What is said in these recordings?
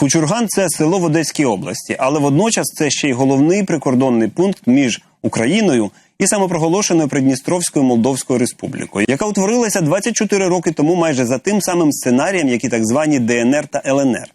Кучурган це село в Одеській області, але водночас це ще й головний прикордонний пункт між Україною і самопроголошеною Придністровською Молдовською Республікою, яка утворилася 24 роки тому майже за тим самим сценарієм, як і так звані ДНР та ЛНР.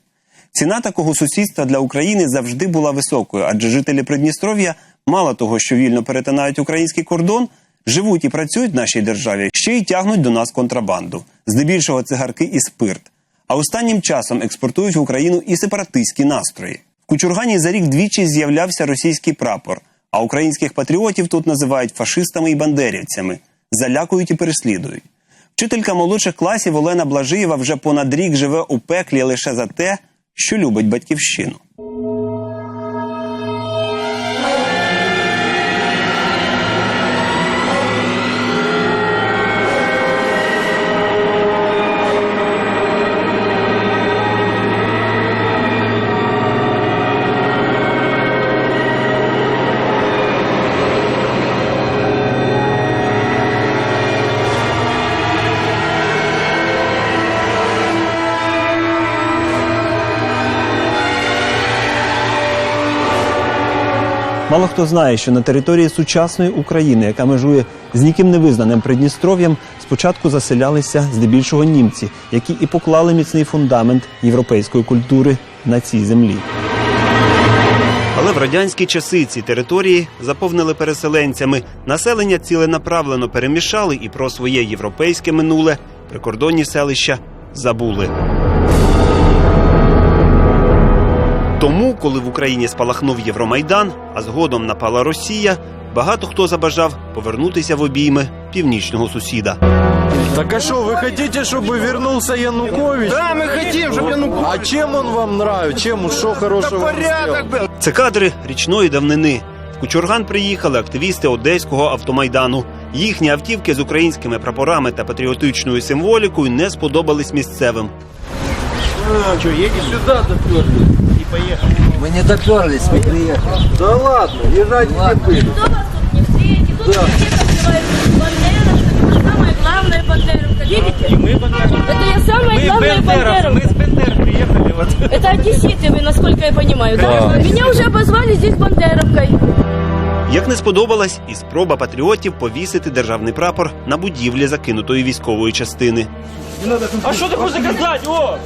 Ціна такого сусідства для України завжди була високою, адже жителі Придністров'я мало того, що вільно перетинають український кордон, живуть і працюють в нашій державі, ще й тягнуть до нас контрабанду, здебільшого цигарки і спирт. А останнім часом експортують в Україну і сепаратистські настрої. В Кучургані за рік двічі з'являвся російський прапор, а українських патріотів тут називають фашистами і бандерівцями, залякують і переслідують. Вчителька молодших класів Олена Блажиєва вже понад рік живе у пеклі лише за те, що любить батьківщину. Мало хто знає, що на території сучасної України, яка межує з ніким невизнаним Придністров'ям, спочатку заселялися здебільшого німці, які і поклали міцний фундамент європейської культури на цій землі. Але в радянські часи ці території заповнили переселенцями. Населення ціленаправлено перемішали і про своє європейське минуле прикордонні селища забули. Тому, коли в Україні спалахнув Євромайдан, а згодом напала Росія, багато хто забажав повернутися в обійми північного сусіда. Так а что, вы хотите, чтобы вернулся Янукович? Да, мы хотим, чтобы Янукович. А чем он вам нравится? Чем, что Да хорошего он порядок сделал? был. Це кадри річної давнини. В Кучурган приїхали активісти одеського автомайдану. Їхні автівки з українськими прапорами та патріотичною символікою не сподобались місцевим. Мы не доперлись, мы приехали. Да ладно, езжайте теперь. Самая главная бандеровка, видите? Это я самая главная бандеровка. с Бендер приехали. Вот. Это одесситы вы, насколько я понимаю, да? Меня уже обозвали здесь бандеровкой. Як не сподобалась і спроба патріотів повісити державний прапор на будівлі закинутої військової частини. А что ты хочешь сказать? О!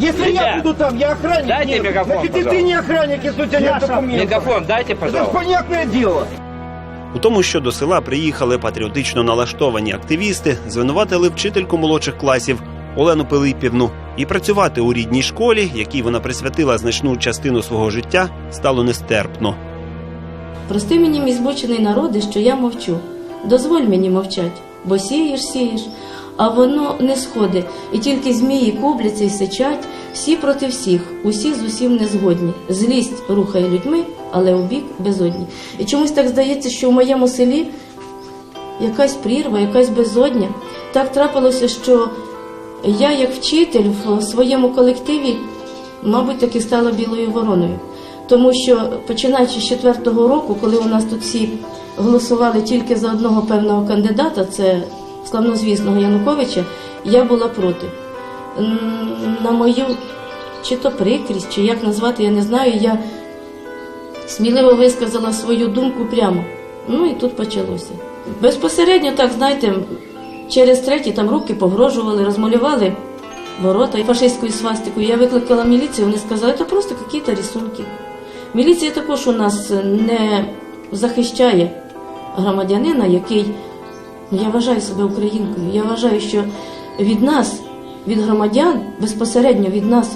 Если я буду там, я охранник. Дайте нет. мегафон, Значит, и ты пожалуйста. не охранник, если у тебя нет документов. Мегафон дайте, Это ж пожалуйста. понятное дело. У тому, що до села приїхали патріотично налаштовані активісти, звинуватили вчительку молодших класів Олену Пилипівну. І працювати у рідній школі, якій вона присвятила значну частину свого життя, стало нестерпно. Прости мені, мій збочений народи, що я мовчу. Дозволь мені мовчать, бо сієш, сієш, а воно не сходить. І тільки змії кубляться і сичать, всі проти всіх, усі з усім не згодні. Злість рухає людьми, але у бік безодні. І чомусь так здається, що в моєму селі якась прірва, якась безодня. Так трапилося, що я, як вчитель в своєму колективі, мабуть, таки стала білою вороною. Тому що починаючи з четвертого року, коли у нас тут всі голосували тільки за одного певного кандидата, це славнозвісного Януковича, я була проти. На мою чи то прикрість, чи як назвати, я не знаю, я сміливо висказала свою думку прямо. Ну і тут почалося. Безпосередньо, так знаєте, через треті там руки погрожували, розмалювали ворота і фашистською свастикою. Я викликала міліцію, вони сказали, це просто якісь рисунки. Міліція також у нас не захищає громадянина, який я вважаю себе українкою. Я вважаю, що від нас, від громадян, безпосередньо від нас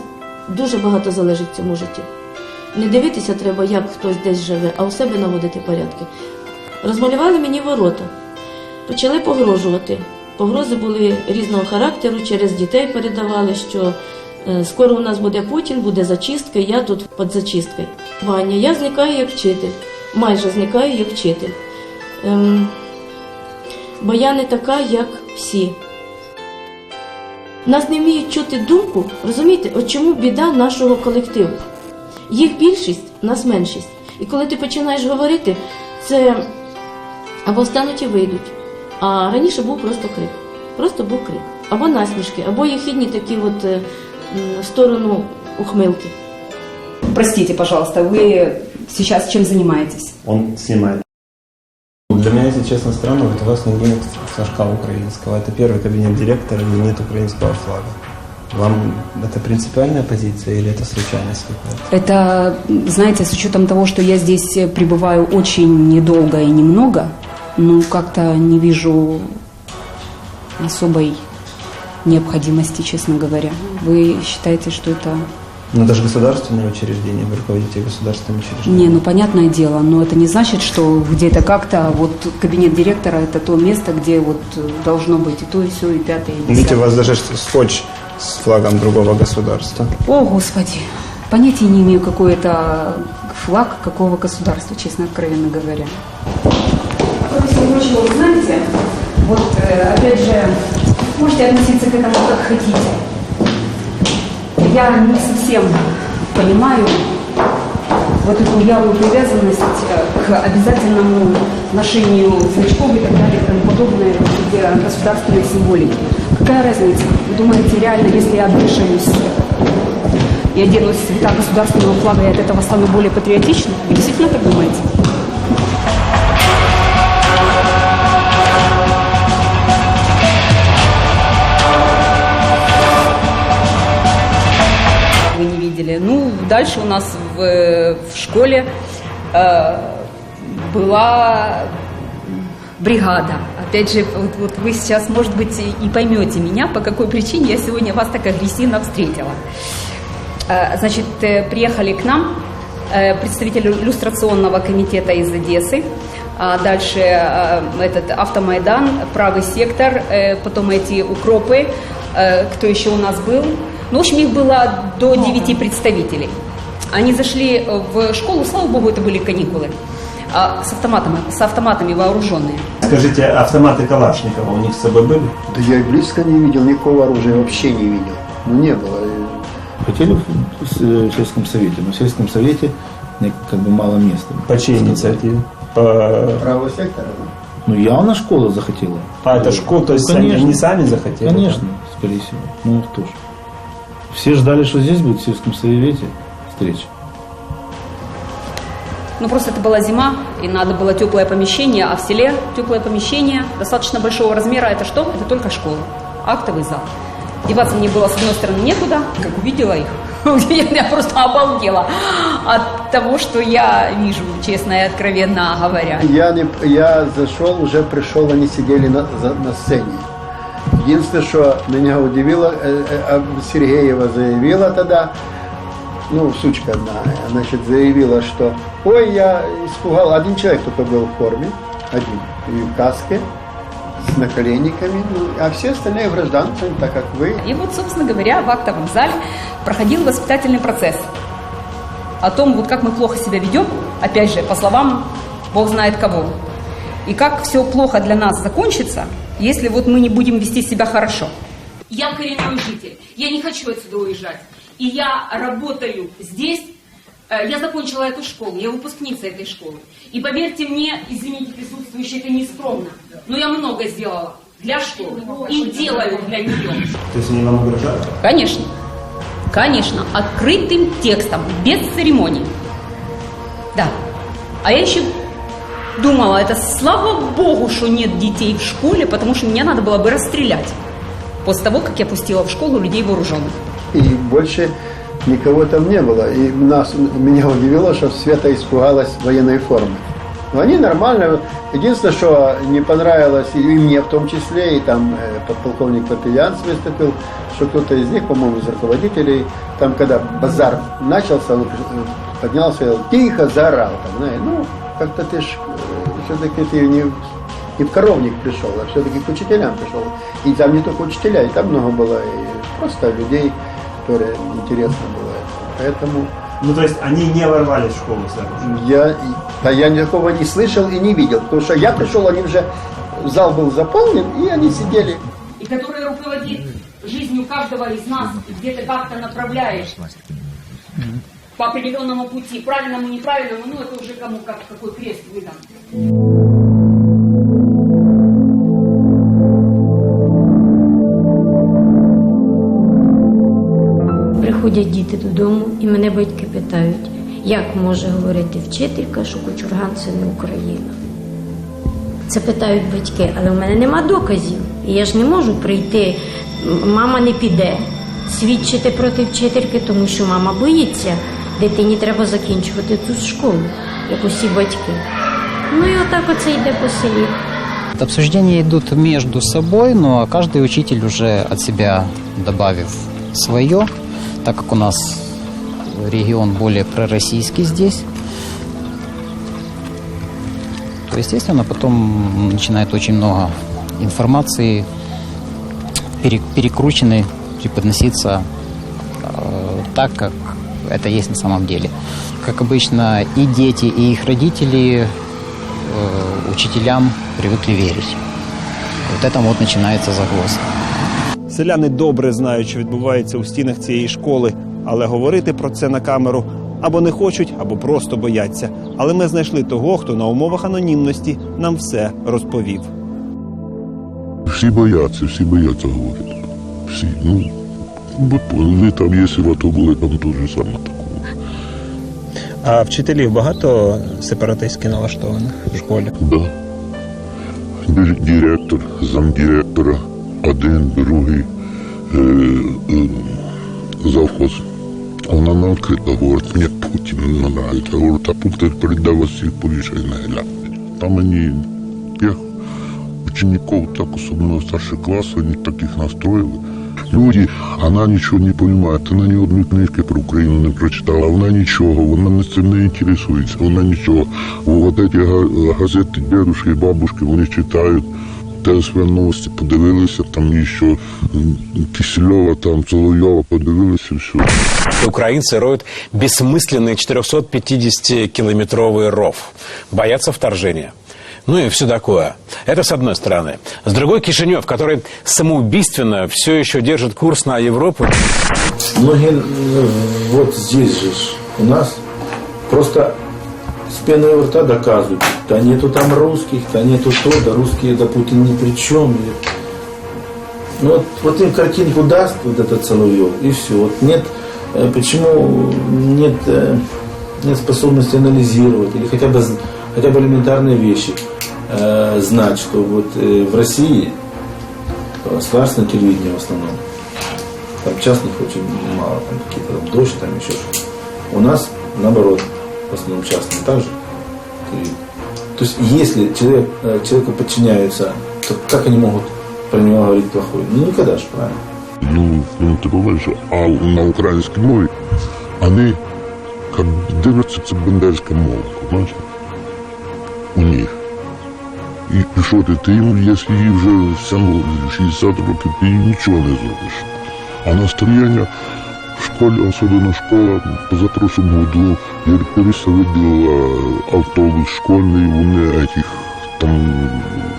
дуже багато залежить в цьому житті. Не дивитися треба, як хтось десь живе, а у себе наводити порядки. Розмалювали мені ворота, почали погрожувати. Погрози були різного характеру, через дітей передавали, що скоро у нас буде Путін, буде зачистка, я тут під зачисткою. Ваня, я зникаю як вчитель, майже зникаю як вчитель. Ем, бо я не така, як всі. Нас не вміють чути думку, розумієте, от чому біда нашого колективу? Їх більшість, нас меншість. І коли ти починаєш говорити, це або встануть і вийдуть. А раніше був просто крик. Просто був крик. Або насмішки, або єхідні такі от е, сторону ухмилки. Простите, пожалуйста, вы сейчас чем занимаетесь? Он снимает. Для меня, если честно, странно, вот у вас нигде нет флажка украинского. Это первый кабинет директора, и нет украинского флага. Вам это принципиальная позиция или это случайность какая-то? Это, знаете, с учетом того, что я здесь пребываю очень недолго и немного, ну, как-то не вижу особой необходимости, честно говоря. Вы считаете, что это... Ну, даже государственное учреждение, вы руководите государственным учреждением. Не, ну понятное дело, но это не значит, что где-то как-то вот кабинет директора это то место, где вот должно быть и то, и все, и пятое, и Видите, десятое. у вас даже скотч с флагом другого государства. О, Господи, понятия не имею, какой это флаг какого государства, честно, откровенно говоря. Кроме всего прочего, вы знаете, вот э, опять же, можете относиться к этому как хотите. Я не совсем понимаю вот эту ярую привязанность э, к обязательному ношению значков и так далее и тому подобное государственной символики. Какая разница? Вы думаете, реально, если я обвешаюсь и оденусь в государственного флага, я от этого стану более патриотичной? Вы действительно так думаете? Дальше у нас в, в школе э, была бригада. Опять же, вот, вот вы сейчас, может быть, и поймете меня, по какой причине я сегодня вас так агрессивно встретила. Э, Значит, э, приехали к нам э, представители иллюстрационного комитета из Одессы, а дальше э, этот автомайдан, правый сектор, э, потом эти укропы, э, кто еще у нас был. Ну, в общем, их было до 9 представителей. Они зашли в школу, слава богу, это были каникулы, а, с автоматами, с автоматами вооруженные. Скажите, автоматы Калашникова у них с собой были? Да я и близко не видел никакого оружия, вообще не видел. Ну, не было. Хотели в э, сельском совете, но в сельском совете как бы мало места. По чьей инициативе? По... Правого сектора, да? Ну, явно школа захотела. А, это школа, то есть Ну, они, конечно. они сами захотели? Конечно, скорее всего. Ну, кто ж. Все ждали, что здесь будет в сельском совете встреча. Ну, просто это была зима, и надо было теплое помещение, а в селе теплое помещение достаточно большого размера. Это что? Это только школа, актовый зал. Деваться мне было, с одной стороны, некуда, как увидела их. Я просто обалдела от того, что я вижу, честно и откровенно говоря. Я, не, я зашел, уже пришел, они сидели на, за- на сцене. Единственное, что меня удивило, э, э, Сергеева заявила тогда, ну, сучка одна, значит, заявила, что ой, я испугал, один человек только был в форме, один, и в каске, с наколенниками, ну, а все остальные гражданцы, так как вы, И вот, собственно говоря, в актовом зале проходил воспитательный процесс. О том, вот как мы плохо себя ведем, опять же, по словам Бог знает кого. И как все плохо для нас закончится, если вот мы не будем вести себя хорошо. Я коренной житель. Я не хочу отсюда уезжать. И я работаю здесь. Э, Я закончила эту школу, я выпускница этой школы. И поверьте мне, извините, присутствующие, это не скромно, но я много сделала для школы и делаю для нее. То есть они вам угрожают? Конечно. Конечно. Открытым текстом, без церемоний. Да. А я еще думала, это слава богу, что нет детей в школе, потому что меня надо было бы расстрелять. После того, как я пустила в школу людей вооруженных. и больше никого там не было. И нас, меня удивило, что Света испугалась военной формы. Но они нормально. Единственное, что не понравилось и мне в том числе, и там э, подполковник Папиянц выступил, что кто-то из них, по-моему, из руководителей, там, когда базар начался, он поднялся и тихо заорал. Там, ну, как-то ты ж все-таки ты не, в- не в коровник пришел, а все-таки к учителям пришел. И там не только учителя, и там много было и просто людей, которые интересно было. Поэтому Ну, то есть они не ворвались в школу с оружием? я, да, я никакого не слышал и не видел, потому что я пришел, они уже, зал был заполнен, и они сидели. И который руководит жизнью каждого из нас и где-то как-то направляет по определенному пути, правильному, неправильному, ну это уже кому как какой крест выдан. приходять діти додому, і мене батьки питають, як може говорити вчителька, що Кучурган це не Україна. Це питають батьки, але в мене нема доказів. І я ж не можу прийти, мама не піде свідчити проти вчительки, тому що мама боїться. Дитині треба закінчувати цю школу, як усі батьки. Ну і отак оце йде по селі. Обсуждения идут между собой, но каждый учитель уже от себя добавив свое, так как у нас регион более пророссийский здесь, то, естественно, потом начинает очень много информации пере- перекрученной преподноситься э, так, как это есть на самом деле. Как обычно, и дети, и их родители э, учителям привыкли верить. Вот это вот начинается загвоздка. Селяни добре знають, що відбувається у стінах цієї школи, але говорити про це на камеру або не хочуть, або просто бояться. Але ми знайшли того, хто на умовах анонімності нам все розповів. Всі бояться, всі бояться говорити. Всі. Ну, ви там, якщо в АТО були, там теж саме такого ж. А вчителів багато сепаратистськи налаштованих в школі? Да. Директор, замдиректора, один, другий, е, е, завхоз. Вона на відкрито говорить, мені Путін не нравиться. Я говорю, та Путін передав вас всіх повішає. Там мені, я учеников, так особенно старших классов, они таких настроили Люди, она ничего не понимает, вона ні одної книжки про Україну не прочитала, вона нічого, вона не цим не інтересується, вона нічого. Вот эти га- газети дедушки і бабушки, вони читають, ТСВ новості подивилися, там ще м, Кисельова, там Соловйова, подивилися, все. Украинцы роют бессмысленный 450-километровый ров. Боятся вторжения. Ну и все такое. Это с одной стороны. С другой Кишинев, который самоубийственно все еще держит курс на Европу. Многие ну, вот здесь же у нас просто с пеной у рта доказывают, да нету там русских, да нету то, да русские, да Путин ни при чем. Ну вот, вот им картинку даст вот этот Соловьев, и все. Вот нет, э, почему нет, э, нет способности анализировать или хотя бы, хотя бы элементарные вещи э, знать, что вот э, в России э, государственное телевидение в основном, там частных очень мало, там какие-то там дождь, там еще что-то. У нас наоборот, в основном частные также. То есть если человек, э, человеку подчиняются, то как они могут про него говорить плохое? Ну никогда же, правильно? Ну, ну ти побачиш, а на українській мові вони як дивляться, це бендерська мова, понимаєш? У них. І, що ти, ти їм, якщо їй вже сам 60 років, ти їм нічого не зробиш. А настояння в школі, особливо школа, позапрошлому году, Єрпіріса виділила автобус школьний, вони этих, там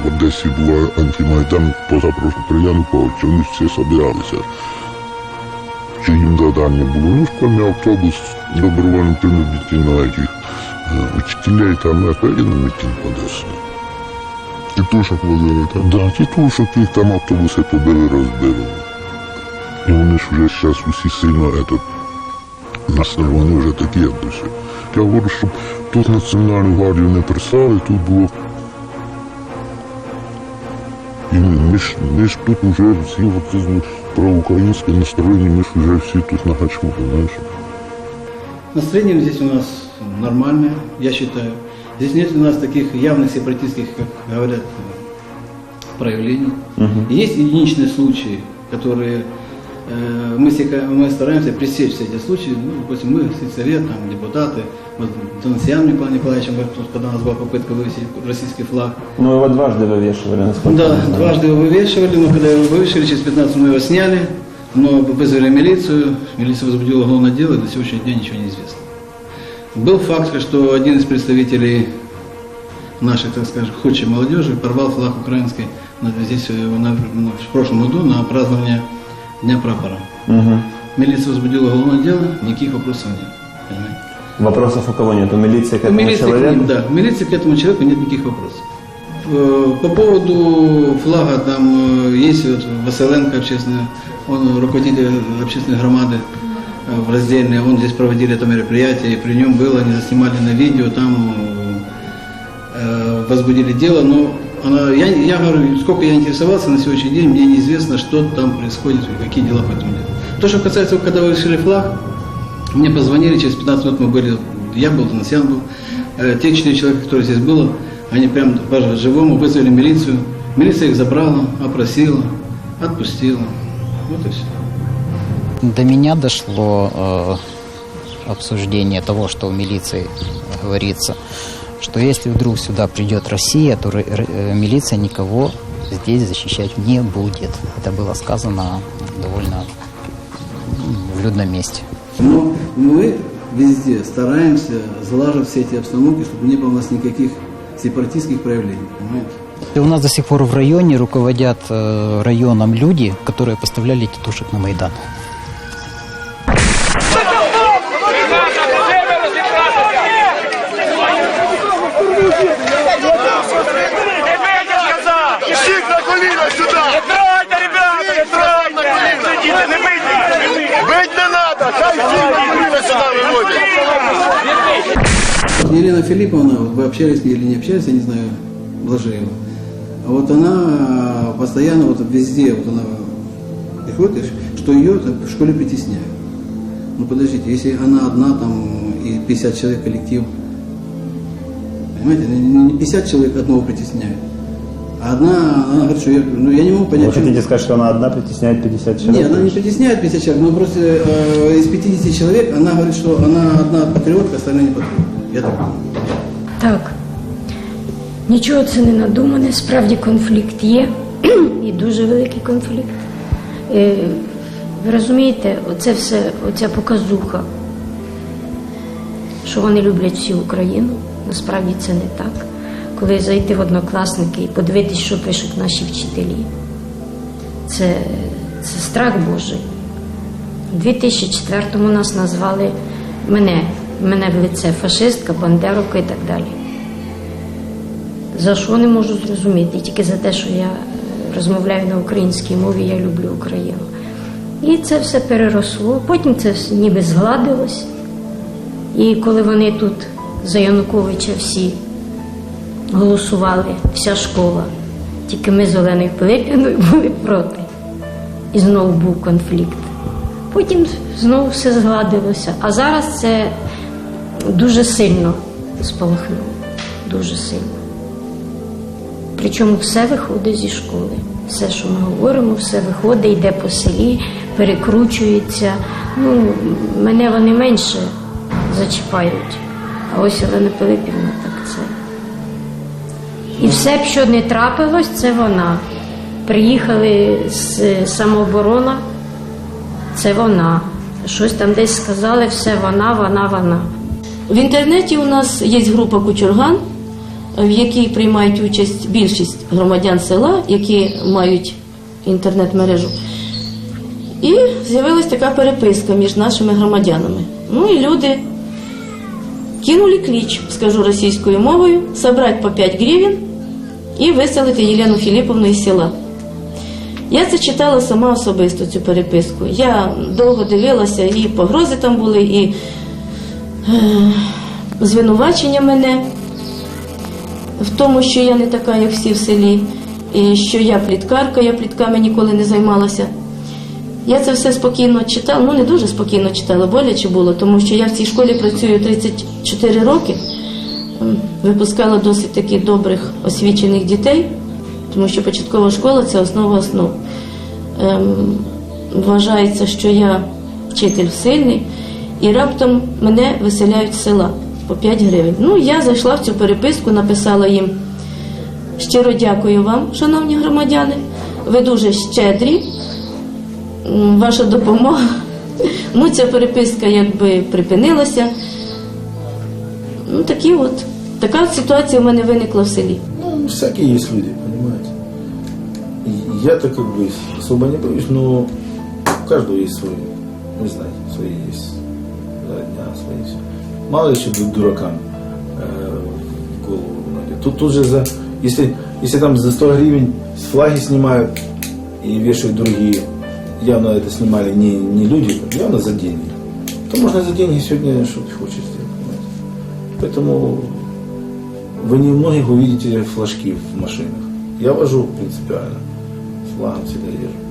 в Одесі була антимайдан, позапрошлому при Януковичу, вони всі собиралися. Чи їм завдання було? Ну, школьний автобус добровольно на этих е, учителей, там, в Одесі. Тітушок возили, так? Да, тітушок, їх там автобуси побили, розбили. І вони ж вже зараз усі сильно этот, налаштовані вже такі, як. Я говорю, щоб тут Національну гвардію не прислали, тут було. І ми, ж, ми ж тут вже всі оце, проукраїнське настроєння, ми ж вже всі тут на гачку, знаєш. Настроение здесь у нас нормальное, я считаю. Здесь нет у нас таких явных сепаратистских, как говорят, проявлений. Есть единичные случаи, которые э, мы, сека- мы стараемся пресечь все эти случаи. Ну, допустим, мы, сельсовет, там, депутаты, вот Донсиан Николай Николаевич, мы тут, когда у нас была попытка вывесить российский флаг, Ну, его дважды вывешивали, насколько да, я знаю. дважды его вывешивали, но когда его вывешивали, через 15 мы его сняли, но вызвали милицию, милиция возбудила уголовное дело, и до сегодняшнего дня ничего не известно. Был факт, что один из представителей нашей, так скажем, ходчей молодежи порвал флаг украинской на- здесь э, на- на- в прошлом году на празднование Дня прапора. Мгм. Милиция возбудила уголовное дело, никаких вопросов нет. понимаете? Вопросов у кого нет? У милиции к этому Милиции к человеку? ним, да, в милиции к этому человеку нет никаких вопросов. Э, По поводу флага, там э, есть вот Василенко общественный, он руководитель общественной громады. В раздельное, он здесь проводили это мероприятие, и при нем было, они заснимали на видео, там э, возбудили дело, но она, я, я говорю, сколько я интересовался на сегодняшний день, мне неизвестно, что там происходит, какие дела по этому делу. То, что касается, когда вы решили флаг, мне позвонили, через 15 минут мы были, я был, Доносян был, э, те четыре человека, которые здесь было, они прям по-живому вызвали милицию, милиция их забрала, опросила, отпустила, вот и все. До меня дошло э, обсуждение того, что в милиции говорится, что если вдруг сюда придет Россия, то э, милиция никого здесь защищать не будет. Это было сказано довольно в людном месте. Но мы везде стараемся залаживать все эти обстановки, чтобы не было у нас никаких сепаратистских проявлений, понимаете? И у нас до сих пор в районе руководят э, районом люди, которые поставляли тетушек на Майдан. Елена Филипповна, вот вы общались или не общались, я не знаю, Блажеева. Вот она постоянно вот везде, вот она приходит, что ее в школе притесняют. Ну подождите, если она одна там и 50 человек коллектив, понимаете, не 50 человек одного притесняют, а одна, она говорит, что я, ну, я не могу понять. Вы хотите сказать, что она одна притесняет 50 человек? Нет, она не притесняет 50 человек, но просто э, из 50 человек она говорит, что она одна патриотка, остальные не патриоты. Я так. Нічого це не надумане, справді конфлікт є, і дуже великий конфлікт. Е, Ви розумієте, оце все, оця показуха, що вони люблять всю Україну, насправді це не так. Коли зайти в однокласники і подивитись, що пишуть наші вчителі, це, це страх Божий. У 2004-му нас назвали мене, мене в лице фашистка, бандеровка і так далі. За що не можу зрозуміти? Тільки за те, що я е, розмовляю на українській мові, я люблю Україну. І це все переросло. Потім це все ніби згладилось. І коли вони тут за Януковича всі голосували, вся школа, тільки ми з Оленою Пилипіною були проти. І знову був конфлікт. Потім знову все згладилося. А зараз це дуже сильно спалахнуло. Дуже сильно. Причому все виходить зі школи. Все, що ми говоримо, все виходить, йде по селі, перекручується. Ну, мене вони менше зачіпають. А ось Олена Пилипівна так це. І все, що не трапилось, це вона. Приїхали з самооборона, це вона. Щось там десь сказали, все вона, вона, вона. В інтернеті у нас є група Кучурган, в якій приймають участь більшість громадян села, які мають інтернет-мережу. І з'явилась така переписка між нашими громадянами. Ну і люди кинули кліч, скажу російською мовою, собрати по 5 гривень і виселити Єлену Філіповну із села. Я це читала сама особисто цю переписку. Я довго дивилася, і погрози там були, і звинувачення мене в тому, що я не така, як всі в селі, і що я пліткарка, я плітками ніколи не займалася. Я це все спокійно читала, ну не дуже спокійно читала, боляче було, тому що я в цій школі працюю 34 роки, випускала досить таки добрих освічених дітей, тому що початкова школа це основа основ. Ем, вважається, що я вчитель сильний, і раптом мене виселяють з села по 5 гривень. Ну, я зайшла в цю переписку, написала їм щиро дякую вам, шановні громадяни. Ви дуже щедрі. Ваша допомога. Ну, ця переписка якби припинилася. Ну, такі от. Така ситуація в мене виникла в селі. Ну, всякие есть люди, понимаете. И я-то как бы особо не боюсь, но у каждого есть свой, не знаю, свои все. Мало еще ду- дуракам э, в голову. Тут, тут же за, если, если там за 100 гривен флаги снимают и вешают другие, явно это снимали не, не люди, явно за деньги. то можно за деньги сегодня что ты хочешь сделать. понимаете. Поэтому вы не многих увидите флажки в машинах. Я вожу принципиально. С флагом всегда езжу.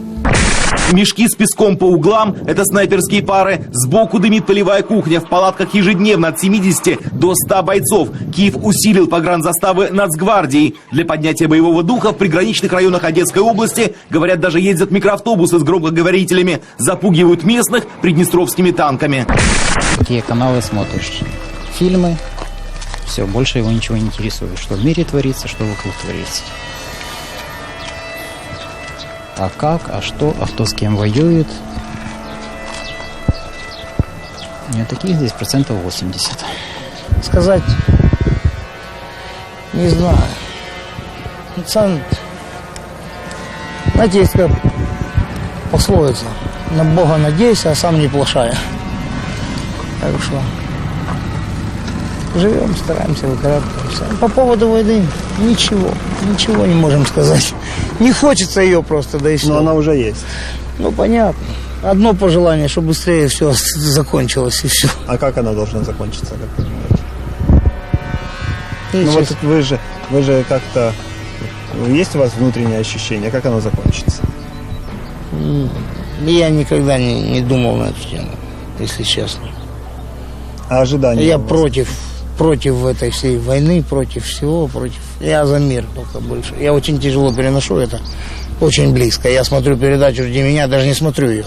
Мешки с песком по углам – это снайперские пары. Сбоку дымит полевая кухня. В палатках ежедневно от 70 до 100 бойцов. Киев усилил погранзаставы Нацгвардии. Для поднятия боевого духа в приграничных районах Одесской области, говорят, даже ездят микроавтобусы с громкоговорителями. Запугивают местных приднестровскими танками. Какие каналы смотришь? Фильмы. Все, больше его ничего не интересует. Что в мире творится, что вокруг творится. А как, а что, а кто с кем воюет. Нет, таких здесь процентов 80. Сказать не знаю. Сам, знаете, есть как пословица. На Бога надейся, а сам не плашая. Так что живем, стараемся, выкарабкиваемся. По поводу войны ничего, ничего не можем сказать. Не хочется ее просто, да и все. Но она уже есть. Ну, понятно. Одно пожелание, чтобы быстрее все закончилось и все. А как она должна закончиться, как вы думаете? Ну, Ну вот вы же, вы же как-то... Есть у вас внутреннее ощущение, как оно закончится? Я никогда не, не думал на эту тему, если честно. А ожидания? Я против, против этой всей войны, против всего, против. Я за мир только больше. Я очень тяжело переношу это, очень близко. Я смотрю передачу «Жди меня», даже не смотрю ее.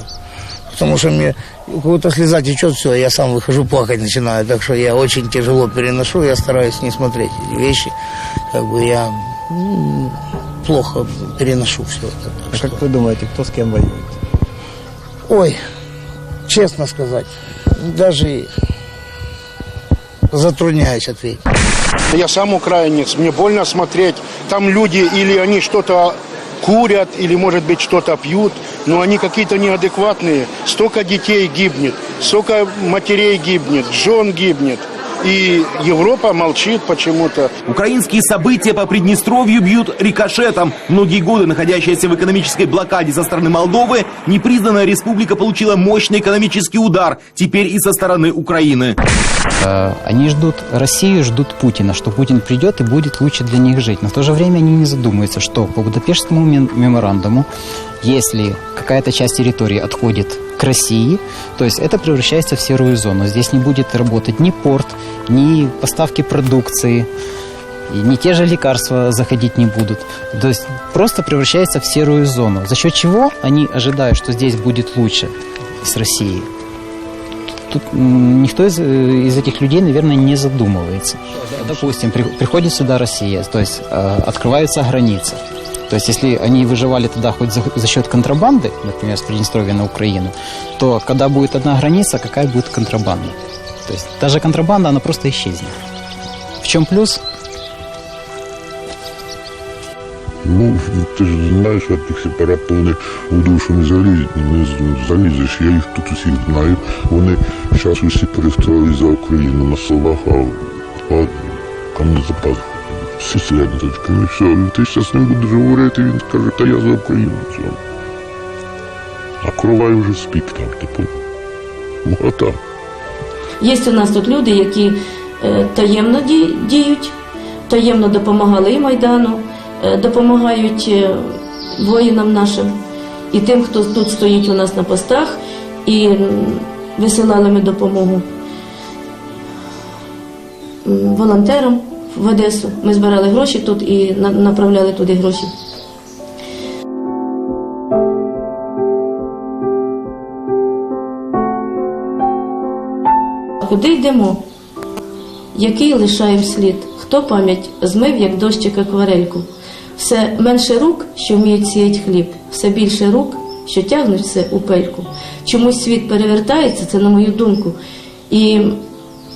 Потому что мне у кого-то слеза течет, все, я сам выхожу плакать начинаю. Так что я очень тяжело переношу, я стараюсь не смотреть эти вещи. Как бы я м, плохо переношу все это. А как вы думаете, кто с кем воюет? Ой, честно сказать, даже затрудняюсь ответить. Я сам украинец, мне больно смотреть. Там люди или они что-то курят, или, может быть, что-то пьют, но они какие-то неадекватные. Столько детей гибнет, столько матерей гибнет, жен гибнет. И Европа молчит почему-то. Украинские события по Приднестровью бьют рикошетом. Многие годы находящаяся в экономической блокаде со стороны Молдовы, непризнанная республика получила мощный экономический удар, теперь и со стороны Украины. Э, Они ждут Россию, ждут Путина, что Путин придет и будет лучше для них жить. Но в то же время они не задумываются, что по Будапештскому мем- меморандуму, если какая-то часть территории отходит к России, то есть это превращается в серую зону. Здесь не будет работать ни порт, ни поставки продукции, и ни те же лекарства заходить не будут. То есть просто превращается в серую зону. За счет чего они ожидают, что здесь будет лучше с Россией? Тут м, никто из, э, из этих людей, наверное, не задумывается. Допустим, при- приходит сюда Россия, то есть э, открываются границы. То есть, если они выживали тогда хоть за, за счет контрабанды, например, с Приднестровья на Украину, то когда будет одна граница, какая будет контрабанда? То есть, та же контрабанда, она просто исчезнет. В чем плюс? Ну, ти ж знаєш, от тих сепаратів вони у душу не залізеш, не. Я їх тут усіх знаю. Вони зараз усі перестроїли за Україну на словах, а, а камінь за пазуху. Всі з ленточками, все. І ти зараз ним будеш говорити, він скаже, та я за Україну. Все. А коровай вже спік там, типу. Ну, так. Є у нас тут люди, які е, таємно діють, таємно допомагали Майдану, допомагають е, воїнам нашим і тим, хто тут стоїть у нас на постах, і висилали ми допомогу волонтерам в Одесу. Ми збирали гроші тут і направляли туди гроші. Куди йдемо? Який лишаємо слід? Хто пам'ять змив, як дощик акварельку? Все менше рук, що вміють сіяти хліб, все більше рук, що тягнуть все у пельку. Чомусь світ перевертається, це на мою думку. І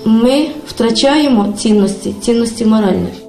ми втрачаємо цінності, цінності моральні.